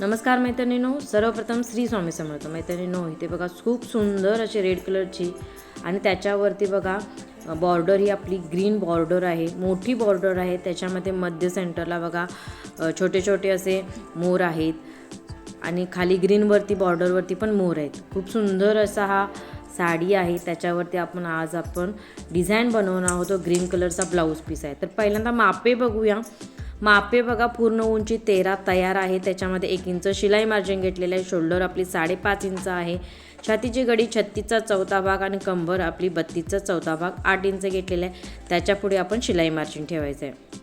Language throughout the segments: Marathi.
नमस्कार मैत्रिणीनो सर्वप्रथम श्री स्वामी समर्थ. मैत्रिणीनो इथे बघा खूप सुंदर अशी रेड कलरची आणि त्याच्यावरती बघा बॉर्डर ही आपली ग्रीन बॉर्डर आहे मोठी बॉर्डर आहे. त्याच्यामध्ये मध्य सेंटरला बघा छोटे छोटे असे मोर आहेत आणि खाली ग्रीनवरती बॉर्डरवरती पण मोर आहेत. खूप सुंदर असा हा साडी आहे. त्याच्यावरती आपण आज आपण डिझाईन बनवणार आहोत. ग्रीन कलरचा ब्लाऊज पीस आहे. तर पहिल्यांदा मापे बघूया. मापे बघा पूर्ण उंची तेरा तयार आहे. त्याच्यामध्ये एक इंच शिलाई मार्जिन घेतलेलं आहे. शोल्डर आपली साडेपाच इंच आहे. छातीची गडी छत्तीसचा चौथा भाग आणि कंबर आपली बत्तीसचा चौथा भाग आठ इंच घेतलेला आहे. त्याच्यापुढे आपण शिलाई मार्जिन ठेवायचं आहे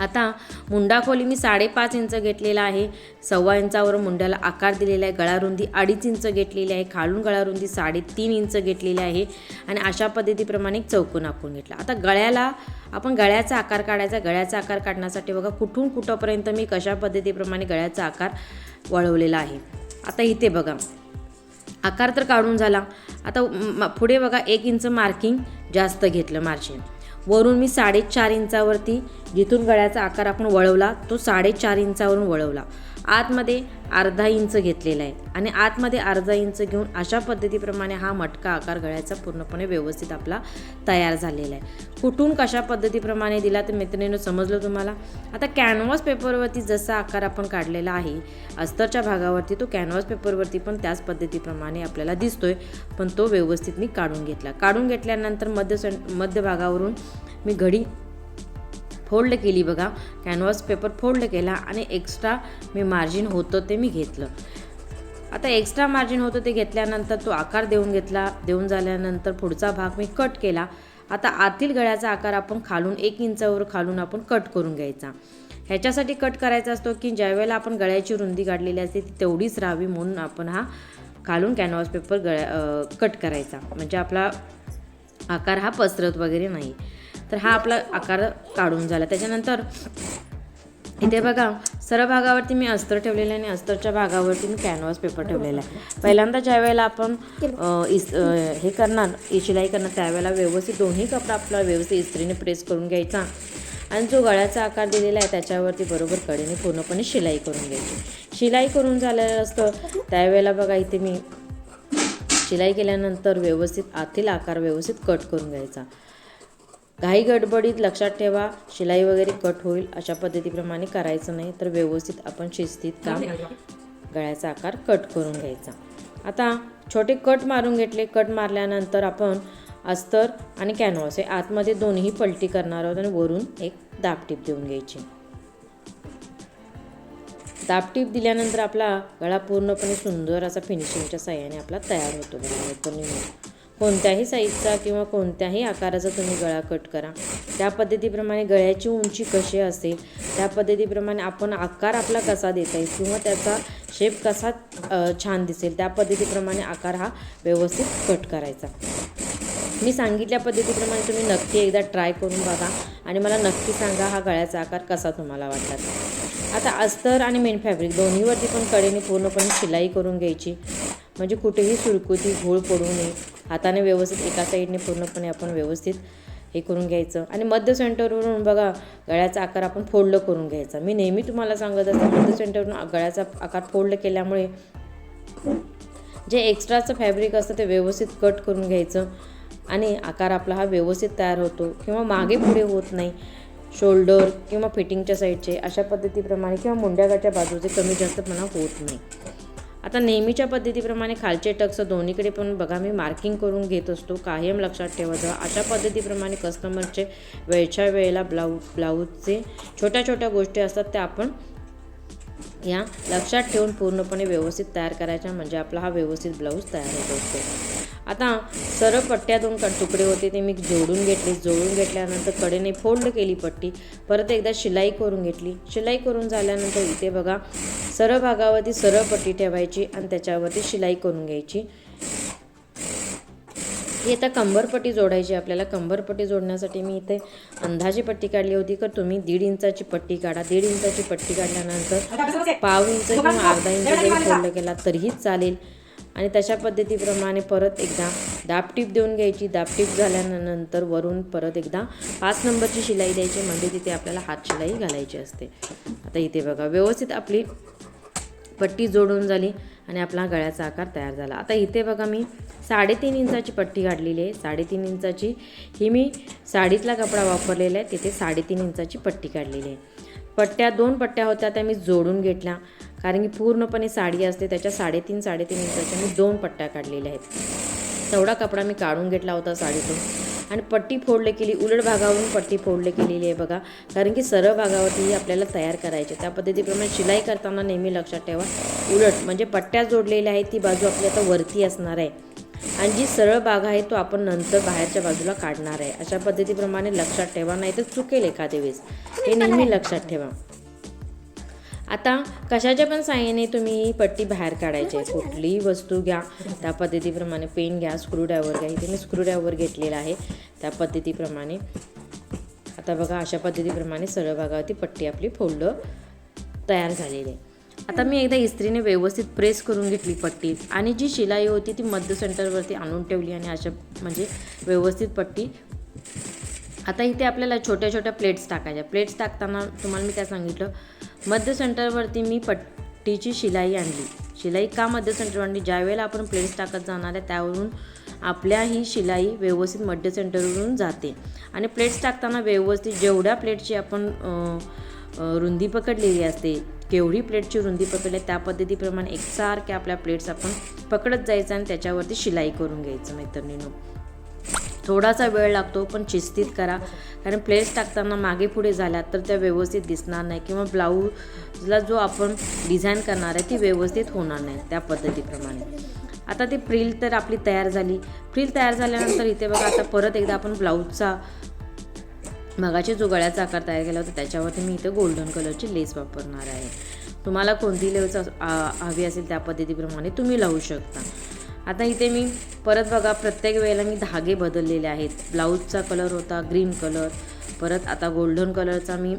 आता मुंडा खोली मी साडेपाच इंच घेतलेला आहे. सव्वा इंचावर मुंड्याला आकार दिलेला आहे. गळारुंदी अडीच इंच घेतलेली आहे. खालून गळारुंदी साडेतीन इंच घेतलेली आहे. आणि अशा पद्धतीप्रमाणे एक चौकोन आखून घेतला. आता गळ्याला आपण गळ्याचा आकार काढायचा गळ्याचा आकार काढण्यासाठी बघा कुठून कुठंपर्यंत मी कशा पद्धतीप्रमाणे गळ्याचा आकार वळवलेला आहे. आता इथे बघा. आकार तर काढून झाला. आता म- पुढे बघा एक इंच मार्किंग जास्त घेतलं मार्जिन. वरून मी साडेचार इंचावरती जिथून गळ्याचा आकार आपण वळवला तो साडेचार इंचावरून वळवला. आतमध्ये अर्धा इंच घेतलेला आहे. आणि आतमध्ये अर्धा इंच घेऊन अशा पद्धतीप्रमाणे हा मटका आकार गळ्याचा पूर्णपणे व्यवस्थित आपला तयार झालेला आहे. कुठून कशा पद्धतीप्रमाणे दिला तर मैत्रिणीनं समजलं तुम्हाला? आता कॅनव्हास पेपरवरती जसा आकार आपण काढलेला आहे अस्तरच्या भागावरती तो कॅनव्हास पेपरवरती पण त्याच पद्धतीप्रमाणे आपल्याला दिसतोय. पण तो व्यवस्थित मी काढून घेतला. काढून घेतल्यानंतर मध्य सें मध्य भागावरून मी घडी फोल्ड केली बघा. कॅनव्हास पेपर फोल्ड केला आणि एक्स्ट्रा मी मार्जिन होतं ते मी घेतलं. आता एक्स्ट्रा मार्जिन होतं ते घेतल्यानंतर तो आकार देऊन घेतला. देऊन झाल्यानंतर पुढचा भाग मी कट केला. आता आतील गळ्याचा आकार आपण खालून एक इंचावर खालून आपण कट करून घ्यायचा. ह्याच्यासाठी कट करायचा असतो की ज्यावेळेला आपण गळ्याची रुंदी काढलेली असते ती तेवढीच राहावी म्हणून आपण हा खालून कॅनव्हास पेपर गळ्या कट करायचा. म्हणजे आपला आकार हा पसरत वगैरे नाही. तर हा आपला आकार काढून झाला. त्याच्यानंतर इथे बघा सर्व भागावरती मी अस्तर ठेवलेलं आहे आणि अस्तरच्या भागावरती मी कॅनव्हास पेपर ठेवलेला आहे. पहिल्यांदा ज्या वेळेला आपण इस हे करणार शिलाई करणार त्यावेळेला व्यवस्थित दोन्ही कपडा आपला व्यवस्थित इस्त्रीने प्रेस करून घ्यायचा. आणि जो गळ्याचा आकार दिलेला आहे त्याच्यावरती बरोबर कडेने पूर्णपणे शिलाई करून घ्यायची. शिलाई करून झालेलं असतं त्यावेळेला बघा इथे मी शिलाई केल्यानंतर व्यवस्थित आतील आकार व्यवस्थित कट करून घ्यायचा. घाई गडबडीत लक्षात ठेवा. शिलाई वगैरे कट होईल अशा पद्धतीप्रमाणे करायचं नाही तर व्यवस्थित आपण शिस्तीत काम गळ्याचा आकार कट करून घ्यायचा. आता छोटे कट मारून घेतले. कट मारल्यानंतर आपण अस्तर आणि कॅनव्हास हे आतमध्ये दोन्ही पलटी करणार आहोत आणि वरून एक दाबटीप देऊन घ्यायची. दाबटीप दिल्यानंतर आपला गळा पूर्णपणे सुंदर असा फिनिशिंगच्या साह्याने आपला तयार होतो गळा कोणत्याही साईजचा किंवा कोणत्याही आकाराचा तुम्ही गळा कट करा. त्या पद्धतीप्रमाणे गळ्याची उंची कशी असेल त्या पद्धतीप्रमाणे आपण आकार आपला कसा देता येईल किंवा त्याचा शेप कसा छान दिसेल त्या पद्धतीप्रमाणे आकार हा व्यवस्थित कट करायचा. मी सांगितल्या पद्धतीप्रमाणे तुम्ही नक्की एकदा ट्राय करून बघा आणि मला नक्की सांगा हा गळ्याचा आकार कसा तुम्हाला वाटला. आता अस्तर आणि मेन फॅब्रिक दोन्हीवरती पण कडेने पूर्णपणे शिलाई करून घ्यायची. म्हणजे कुठेही सुरकुती घोळ पडू नये. हाताने व्यवस्थित एका साईडने पूर्णपणे आपण व्यवस्थित हे करून घ्यायचं. आणि मध्य सेंटरवरून बघा गळ्याचा आकार आपण फोल्ड करून घ्यायचा. मी नेहमी तुम्हाला सांगत असते मध्य सेंटरवरून गळ्याचा आकार फोल्ड केल्यामुळे जे एक्स्ट्राचं फॅब्रिक असतं ते व्यवस्थित कट करून घ्यायचं. आणि आकार आपला हा व्यवस्थित तयार होतो किंवा मागे पुढे होत नाही. शोल्डर किंवा फिटिंगच्या साईडचे अशा पद्धतीप्रमाणे किंवा मुंड्यागाच्या बाजूचे कमी जास्तपणा होत नाही. आता नेहमीच्या पद्धतीप्रमाणे खालचे टक्स दोन्हीकडे पण बघा मी मार्किंग करून घेत असतो. कायम लक्षात ठेवायचं अशा पद्धतीप्रमाणे कस्टमरचे वेळच्या वेळेला ब्लाऊ ब्लाऊजचे छोट्या छोट्या गोष्टी असतात त्या आपण या लक्षात ठेवून पूर्णपणे व्यवस्थित तयार करायच्या. म्हणजे आपला हा व्यवस्थित ब्लाऊज तयार होत. असतो आता सरळ पट्ट्या दोन क- तुकडे होते ते मी जोडून घेतले. जोडून घेतल्यानंतर कडेने फोल्ड केली पट्टी. परत एकदा शिलाई करून घेतली. शिलाई करून झाल्यानंतर इथे बघा सरळ भागावरती सरळ पट्टी ठेवायची आणि त्याच्यावरती शिलाई करून घ्यायची. ही आता कंबरपट्टी जोडायची आपल्याला कंबरपट्टी जोडण्यासाठी मी इथे अंदाजी पट्टी काढली होती तर तुम्ही दीड इंचाची पट्टी काढा. दीड इंचाची पट्टी काढल्यानंतर पाव इंच किंवा अर्धा इंच जरी फोल्ड केला तरीही चालेल. आणि तशा पद्धतीप्रमाणे परत एकदा दाबटीप देऊन घ्यायची. दाबटीप झाल्यानंतर वरून परत एकदा पाच नंबरची शिलाई द्यायची. म्हणजे तिथे आपल्याला हात शिलाई घालायची असते. आता इथे बघा व्यवस्थित आपली पट्टी जोडून झाली आणि आपला गळ्याचा आकार तयार झाला. आता इथे बघा मी साडेतीन इंचाची पट्टी काढलेली आहे. साडेतीन इंचाची ही मी साडीतला कपडा वापरलेला आहे. तिथे साडेतीन इंचाची पट्टी काढलेली आहे. पट्ट्या दोन पट्ट्या होत्या त्या मी जोडून घेतल्या. कारण की पूर्णपणे साडी असते त्याच्या साडेतीन साडेतीन इंचाच्या मी दोन पट्ट्या काढलेल्या आहेत. तेवढा कपडा मी काढून घेतला होता साडीतून. आणि पट्टी फोडले केली उलट भागावरून पट्टी फोडले केलेली आहे बघा. कारण की सरळ भागावरतीही आपल्याला तयार करायचे त्या पद्धतीप्रमाणे शिलाई करताना नेहमी लक्षात ठेवा. उलट म्हणजे पट्ट्या जोडलेल्या आहेत ती बाजू आपली आता वरती असणार आहे. आणि जी सरळ भाग आहे तो आपण नंतर बाहेरच्या बाजूला काढणार आहे. अशा पद्धतीप्रमाणे लक्षात ठेवा नाही तर चुकेल एखाद्या वेळेस. हे नेहमी लक्षात ठेवा. आता कशाच्या पण साह्याने तुम्ही पट्टी बाहेर काढायची आहे. कुठलीही वस्तू घ्या. त्या पद्धतीप्रमाणे पेन घ्या स्क्रूड्रायव्हर घ्या. इथे मी स्क्रूड्रायव्हर घेतलेला आहे. त्या पद्धतीप्रमाणे. आता बघा अशा पद्धतीप्रमाणे सरळ भागावरती पट्टी आपली फोल्ड तयार झालेली आहे. आता मी एकदा इस्त्रीने व्यवस्थित प्रेस करून घेतली पट्टी आणि जी शिलाई होती ती मध्य सेंटरवरती आणून ठेवली आणि अशा म्हणजे व्यवस्थित पट्टी आता इथे आपल्याला छोट्या छोट्या प्लेट्स टाकायच्या. प्लेट्स टाकताना तुम्हाला मी काय सांगितलं? मध्य सेंटरवरती मी पट्टीची शिलाई आणली. शिलाई का मध्य सेंटरवर आणली? ज्यावेळेला आपण प्लेट्स टाकत जाणार आहे त्यावरून आपल्या ही शिलाई व्यवस्थित मध्य सेंटरवरून जाते. आणि प्लेट्स टाकताना व्यवस्थित जेवढ्या प्लेटची आपण रुंदी पकडलेली असते केवढी प्लेटची रुंदी पकडली आहे, त्या पद्धतीप्रमाणे एकसारख्या आपल्या प्लेट्स आपण पकडत जायचं आणि त्याच्यावरती शिलाई करून घ्यायचं मैत्रिणीनं. थोडासा वेळ लागतो पण शिस्तीत करा. कारण प्लेट्स टाकताना मागे पुढे झाल्या तर त्या व्यवस्थित दिसणार नाही किंवा ब्लाऊजला जो आपण डिझाईन करणार आहे ती व्यवस्थित होणार नाही त्या पद्धतीप्रमाणे. आता ती प्रिल तर आपली तयार झाली. प्रिल तयार झाल्यानंतर इथे बघा आता परत एकदा आपण ब्लाऊजचा मगाचे जो गळ्याचा आकार तयार केला होता त्याच्यावरती मी इथं गोल्डन कलरची लेस वापरणार आहे. तुम्हाला कोणती लेस हवी असेल त्या पद्धतीप्रमाणे तुम्ही लावू शकता. आता इथे मी परत बघा प्रत्येक वेळेला मी धागे बदललेले आहेत. ब्लाऊजचा कलर होता ग्रीन कलर. परत आता गोल्डन कलरचा मी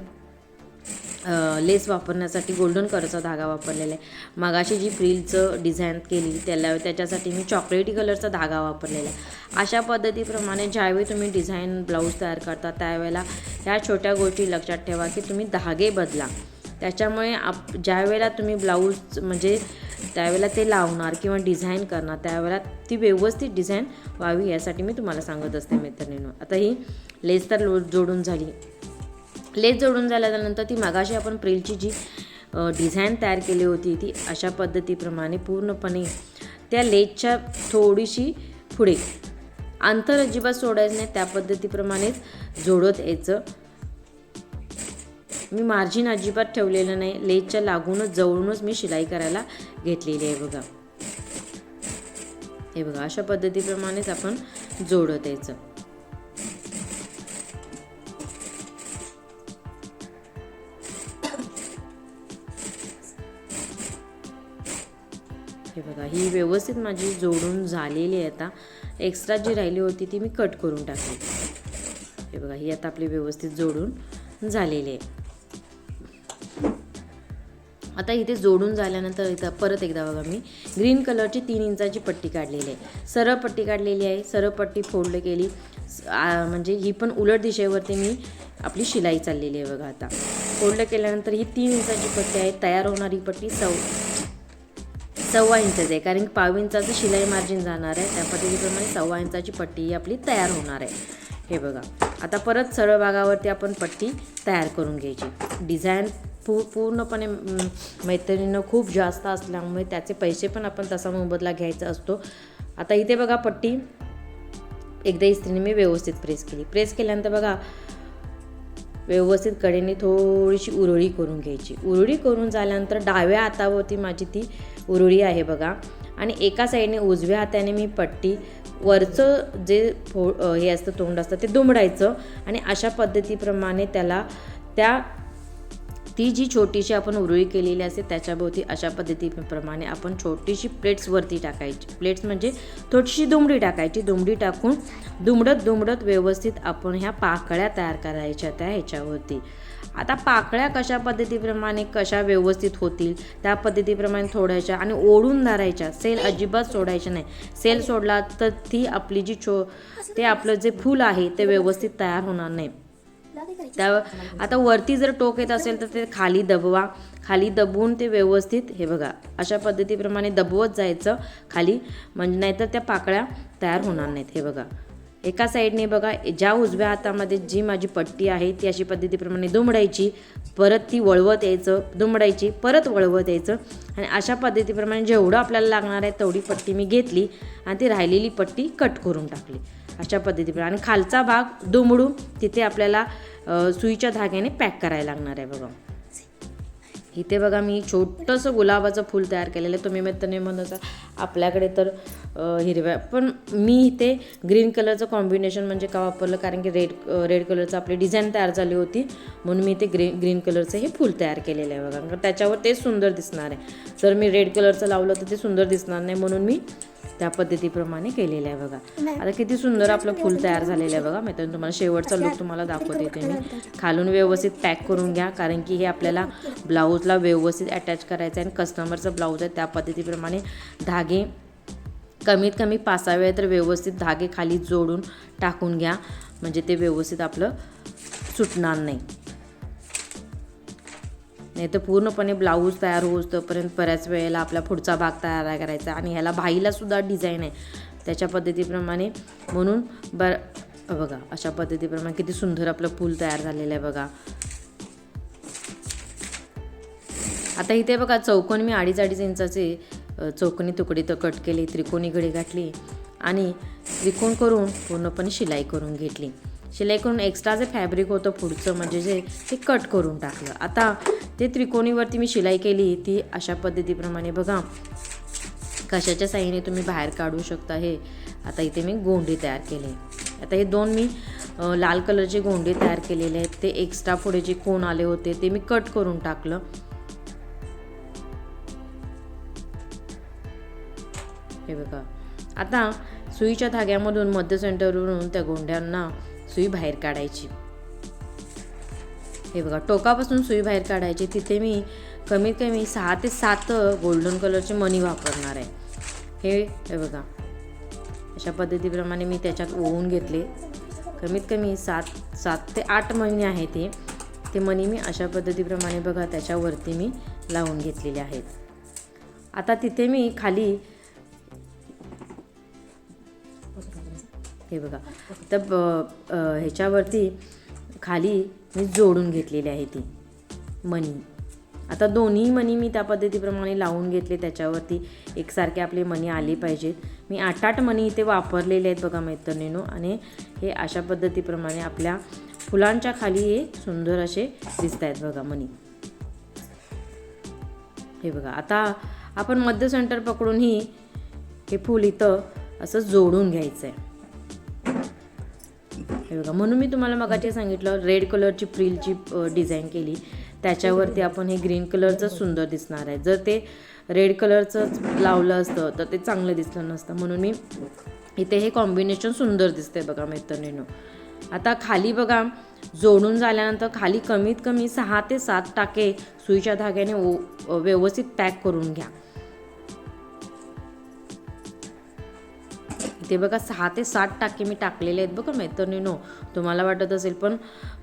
लेस वापरण्यासाठी गोल्डन कलरचा धागा वापरलेला आहे. मगाशी जी फ्रीलचं डिझाईन केली त्याला त्याच्यासाठी मी चॉकलेटी कलरचा धागा वापरलेला आहे. अशा पद्धतीप्रमाणे ज्यावेळी तुम्ही डिझाईन ब्लाऊज तयार करता त्यावेळेला ह्या छोट्या गोष्टी लक्षात ठेवा की तुम्ही धागे बदला. त्याच्यामुळे आप ज्यावेळेला तुम्ही ब्लाऊज म्हणजे त्यावेळेला ते लावणार किंवा डिझाईन करणार त्यावेळेला ती व्यवस्थित डिझाईन व्हावी यासाठी मी तुम्हाला सांगत असते मैत्रिणीनं. आता ही लेस तर लो जोडून झाली. लेस जोडून झाल्यानंतर ती मागाशी आपण प्रिलची जी डिझाईन तयार केली होती ती अशा पद्धतीप्रमाणे पूर्णपणे त्या लेसच्या थोडीशी पुढे अंतर अजिबात सोडायचं नाही त्या पद्धतीप्रमाणेच जोडत यायचं. मी मार्जिन अजिबात ठेवलेलं नाही. लेजच्या लागूनच जवळूनच मी शिलाई करायला घेतलेली आहे बघा. हे बघा अशा पद्धतीप्रमाणेच आपण जोडत यायचं हे बघा ही व्यवस्थित माझी जोडून झालेली आहे आता. एक्स्ट्रा जी राहिली होती ती मी कट करून टाकली. हे बघा ही आता आपली व्यवस्थित जोडून झालेली आहे. आता इथे जोडून झाल्यानंतर इथं परत एकदा बघा मी. ग्रीन कलरची तीन इंचाची पट्टी काढलेली आहे. सरळ पट्टी काढलेली आहे. सरळ पट्टी फोल्ड केली. म्हणजे ही पण उलट दिशेवरती मी आपली शिलाई चाललेली आहे बघा आता. फोल्ड केल्यानंतर ही तीन इंचाची पट्टी आहे. तयार होणारी पट्टी सव सव्वा इंचाची आहे. कारण पाव इंचाचं शिलाई मार्जिन जाणार आहे. त्या पद्धतीप्रमाणे सव्वा इंचाची पट्टी ही आपली तयार होणार आहे. हे बघा. आता परत सरळ भागावरती आपण पट्टी तयार करून घ्यायची. डिझाईन पू पूर्णपणे मैत्रिणीनं खूप जास्त असल्यामुळे त्याचे पैसे पण आपण तसा मोबदला घ्यायचा असतो. आता इथे बघा पट्टी. एकदा इस्त्रीने मी व्यवस्थित प्रेस केली. प्रेस केल्यानंतर बघा व्यवस्थित कडेने थोडीशी उरळी करून घ्यायची. उरळी करून झाल्यानंतर डाव्या हातावरती माझी ती उरळी आहे बघा. आणि एका साईडने उजव्या हाताने मी पट्टी वरचं जे फो हे असतं तोंड असतं ते दुमडायचं. आणि अशा पद्धतीप्रमाणे त्याला त्या ती जी छोटीशी आपण उरळी केलेली असते त्याच्याभोवती अशा पद्धतीप्रमाणे आपण छोटीशी प्लेट्स वरती टाकायची. प्लेट्स म्हणजे थोडीशी दुमडी टाकायची. दुमडी टाकून दुमडत दुमडत व्यवस्थित आपण ह्या पाकळ्या तयार करायच्या त्या ह्याच्यावरती. आता पाकळ्या कशा पद्धतीप्रमाणे कशा व्यवस्थित होतील त्या पद्धतीप्रमाणे थोड्याशा आणि ओढून धरायच्या. सेल अजिबात सोडायच्या नाही. सेल सोडला तर ती आपली जी छो ते आपलं जे फूल आहे ते व्यवस्थित तयार होणार नाही. त्या आता वरती जर टोक येत असेल तर ते खाली दबवा. खाली दबवून ते व्यवस्थित हे बघा अशा पद्धतीप्रमाणे दबवत जायचं खाली. म्हणजे नाहीतर त्या पाकळ्या तयार होणार नाहीत हे बघा. एका साईडने बघा ज्या उजव्या हातामध्ये जी माझी पट्टी आहे ती अशी पद्धतीप्रमाणे दुमडायची. परत ती वळवत यायचं दुमडायची परत वळवत यायचं. आणि अशा पद्धतीप्रमाणे जेवढं आपल्याला लागणार आहे तेवढी पट्टी मी घेतली आणि ती राहिलेली पट्टी कट करून टाकली. अशा पद्धतीप्रमाणे आणि खालचा भाग दुमडून तिथे आपल्याला सुईच्या धाग्याने पॅक करायला लागणार आहे बघा. इथे बघा मी छोटंसं गुलाबाचं फूल तयार केलेलं आहे. तुम्ही मित्रांनी म्हणत आपल्याकडे तर हिरव्या पण मी इथे ग्रीन कलरचं कॉम्बिनेशन म्हणजे का वापरलं? कारण की रेड रेड कलरचं आपली डिझाईन तयार झाली होती. म्हणून मी इथे ग्री ग्रीन कलरचं हे फूल तयार केलेलं आहे बघा. त्याच्यावर तेच सुंदर दिसणार आहे. जर मी रेड कलरचं लावलं तर ते सुंदर दिसणार नाही. म्हणून मी त्या पद्धतीप्रमाणे केलेलं आहे बघा. आता किती सुंदर आपलं फूल तयार झालेलं आहे बघा. मी तर तुम्हाला शेवटचा लुक तुम्हाला दाखवते इथे मी. खालून व्यवस्थित पॅक करून घ्या. कारण की हे आपल्याला ब्लाऊजला व्यवस्थित अटॅच करायचं आहे आणि कस्टमरचं ब्लाऊज आहे त्या पद्धतीप्रमाणे धागे कमीत कमी वेळा तर व्यवस्थित धागे खाली जोडून टाकून घ्या. म्हणजे ते व्यवस्थित आपलं सुटणार नाही. नाही तर पूर्णपणे ब्लाऊज तयार होऊस तोपर्यंत बऱ्याच वेळेला आपला पुढचा भाग तयार करायचा आणि ह्याला भाईला सुद्धा डिझाईन आहे. त्याच्या पद्धतीप्रमाणे म्हणून बर बघा अशा पद्धतीप्रमाणे किती सुंदर आपलं फूल तयार झालेलं आहे बघा. आता इथे बघा चौकोन मी अडीच अडीच इंचाचे चौकोनी तुकडी तर कट केले त्रिकोणी घडी घातली आणि त्रिकोण करून पूर्णपणे शिलाई करून घेतली. शिलाई करून एक्स्ट्रा जे फॅब्रिक होतं पुढचं म्हणजे जे ते कट करून टाकलं. आता ते त्रिकोणीवरती मी शिलाई केली ती अशा पद्धतीप्रमाणे बघा. कशाच्या साईने तुम्ही बाहेर काढू शकता हे. आता इथे मी गोंडे तयार केले. आता हे दोन मी लाल कलरचे गोंडे तयार केलेले आहेत. ते एक्स्ट्रा पुढे जे कोण आले होते ते मी कट करून टाकलं. हे बघा. आता सुईच्या धाग्यामधून मध्य सेंटरवरून त्या गोंड्यांना सुई बाहेर काढायची. हे बघा टोकापासून सुई बाहेर काढायची. तिथे मी कमीत कमी सहा ते सात गोल्डन कलरचे मणी वापरणार आहे. हे हे बघा. अशा पद्धतीप्रमाणे मी त्याच्यात ओवून घेतले. कमीत कमी सात सात ते आठ महिने आहेत ते. ते मणी मी अशा पद्धतीप्रमाणे बघा त्याच्यावरती मी लावून घेतलेले आहेत. आता तिथे मी खाली हे बघा. तर ब- ह्याच्यावरती खाली मी जोडून घेतलेली आहे ती मणी. आता दोन्ही मणी मी त्या पद्धतीप्रमाणे लावून घेतले त्याच्यावरती एकसारखे आपले मणी आले पाहिजेत. मी आठ आठ मणी इथे वापरलेले आहेत बघा मैत्रिणीनो. आणि हे अशा पद्धतीप्रमाणे आपल्या फुलांच्या खाली हे सुंदर असे दिसत आहेत बघा मणी. हे बघा आता आपण मध्य सेंटर पकडून ही हे फूल इथं असं जोडून घ्यायचं आहे हे बघा. म्हणून मी तुम्हाला मगाचे सांगितलं रेड कलरची फ्रिलची डिझाईन केली. त्याच्यावरती आपण हे ग्रीन कलरचं सुंदर दिसणार आहे. जर ते रेड कलरचंच लावलं असतं तर ते चांगलं दिसलं नसतं. म्हणून मी इथे हे कॉम्बिनेशन सुंदर दिसते बघा मैत्रिणीनं. आता खाली बघा जोडून झाल्यानंतर खाली कमीत कमी सहा ते सात टाके सुईच्या धाग्याने ओ व्यवस्थित पॅक करून घ्या. इथे बघा सहा ते सात टाके मी टाकलेले आहेत बघा मैत्रिणीनो. तुम्हाला वाटत असेल पण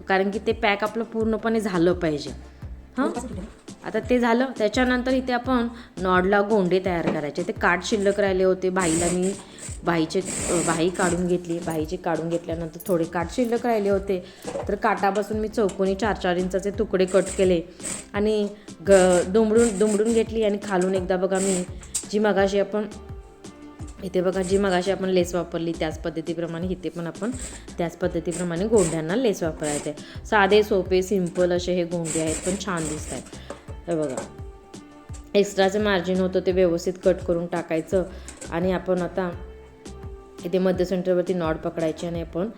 कारण की ते पॅक आपलं पूर्णपणे झालं पाहिजे. हां? आता ते झालं त्याच्यानंतर इथे आपण नॉडला गोंडे तयार करायचे. ते काठ शिल्लक राहिले होते बाईला मी बाईचे बाई काढून घेतली. बाईचे काढून घेतल्यानंतर थोडे काठ शिल्लक राहिले होते. तर काटापासून मी चौकोनी चार चार इंचाचे तुकडे कट केले आणि ग दुमडून दुमडून घेतली आणि खालून एकदा बघा मी जी मगाशी आपण इथे बघा जी मगाशी आपण लेस वापरली त्याच पद्धतीप्रमाणे इथे पण आपण त्याच पद्धतीप्रमाणे गोंड्यांना लेस वापरायचे साधे सोपे सिंपल असे हे गोंडे आहेत पण छान दिसत आहेत हे बघा. एक्स्ट्राचं मार्जिन होतं ते व्यवस्थित कट करून टाकायचं आणि आपण आता इथे मध्य सेंटरवरती नॉट पकडायची आणि आपण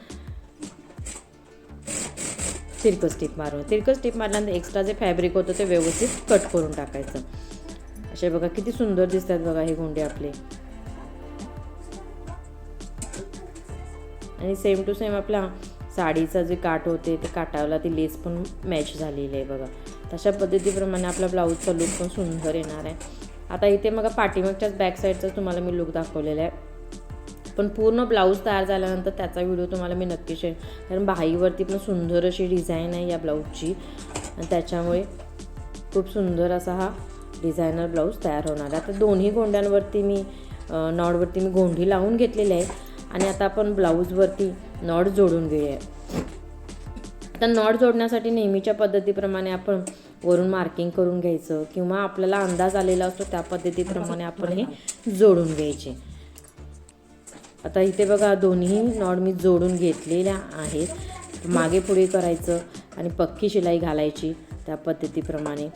तिरकस टीप मारून तिरकस टीप मारल्यानंतर एक्स्ट्रा जे फॅब्रिक होतं ते व्यवस्थित कट करून टाकायचं. असे बघा किती सुंदर दिसतात बघा हे गोंडे आपले. आणि सेम टू सेम आपला साडीचा जे काठ होते ते काटावला ती लेस पण मॅच झालेली आहे बघा. तशा पद्धतीप्रमाणे आपला ब्लाऊजचा लुक पण सुंदर येणार आहे. आता इथे मग पाठीमागच्याच बॅक साईडचा तुम्हाला मी लुक दाखवलेला आहे. पण पूर्ण ब्लाऊज तयार झाल्यानंतर त्याचा व्हिडिओ तुम्हाला मी नक्की शेअर कारण बाईवरती पण सुंदर अशी डिझाईन आहे या ब्लाऊजची आणि त्याच्यामुळे खूप सुंदर असा हा डिझायनर ब्लाऊज तयार होणार आहे. आता दोन्ही गोंड्यांवरती मी नॉडवरती मी गोंडी लावून घेतलेली आहे. आणि आता आपण ब्लाऊजवरती नॉट जोडून घेऊया. तर नॉट जोडण्यासाठी नेहमीच्या पद्धतीप्रमाणे आपण वरून मार्किंग करून घ्यायचं किंवा आपल्याला अंदाज आलेला असतो त्या पद्धतीप्रमाणे आपण हे जोडून घ्यायचे. आता इथे बघा दोन्ही नॉड मी जोडून घेतलेल्या आहेत. मागे पुढे करायचं आणि पक्की शिलाई घालायची त्या पद्धतीप्रमाणे.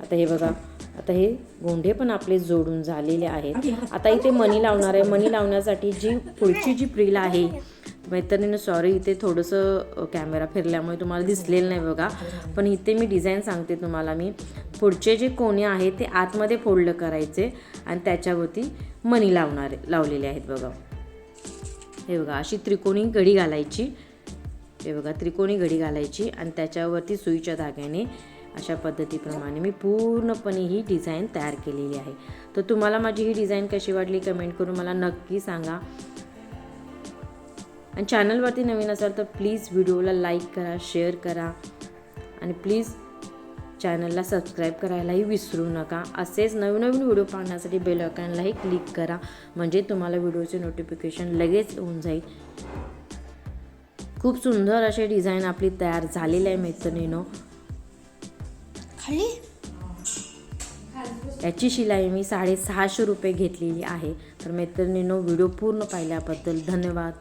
आता हे बघा आता हे गोंडे पण आपले जोडून झालेले आहेत. आता इथे मनी लावणार आहे. मनी लावण्यासाठी जी पुढची जी प्रिल आहे मैत्रिणीनं सॉरी इथे थोडंसं कॅमेरा फिरल्यामुळे तुम्हाला दिसलेलं नाही बघा. पण इथे मी डिझाईन सांगते तुम्हाला मी. पुढचे जे कोणे आहेत ते आतमध्ये फोल्ड करायचे आणि त्याच्यावरती मनी लावणारे लावलेले आहेत बघा. हे बघा अशी त्रिकोणी घडी घालायची. हे बघा त्रिकोणी घडी घालायची आणि त्याच्यावरती सुईच्या धाग्याने अशा पद्धतीप्रमाणे मी पूर्णपणे ही डिझाईन तयार केलेली आहे. तर तुम्हाला माझी ही डिझाईन कशी वाटली कमेंट करून मला नक्की सांगा. आणि चॅनलवरती नवीन असाल तर प्लीज व्हिडिओला लाईक करा शेअर करा. आणि प्लीज चॅनलला सबस्क्राईब करायलाही विसरू नका. असेच नवीन नवीन व्हिडिओ पाहण्यासाठी बेल आयकॉनलाही क्लिक करा. म्हणजे तुम्हाला व्हिडिओचे नोटिफिकेशन लगेच होऊन जाईल. खूप सुंदर असे डिझाईन आपली तयार झालेली आहे मैत्रिणीनो. खाली? याची शिलाई मी साडेसहाशे रुपये घेतलेली आहे. तर मैत्रिणीनो व्हिडिओ पूर्ण पाहिल्याबद्दल धन्यवाद.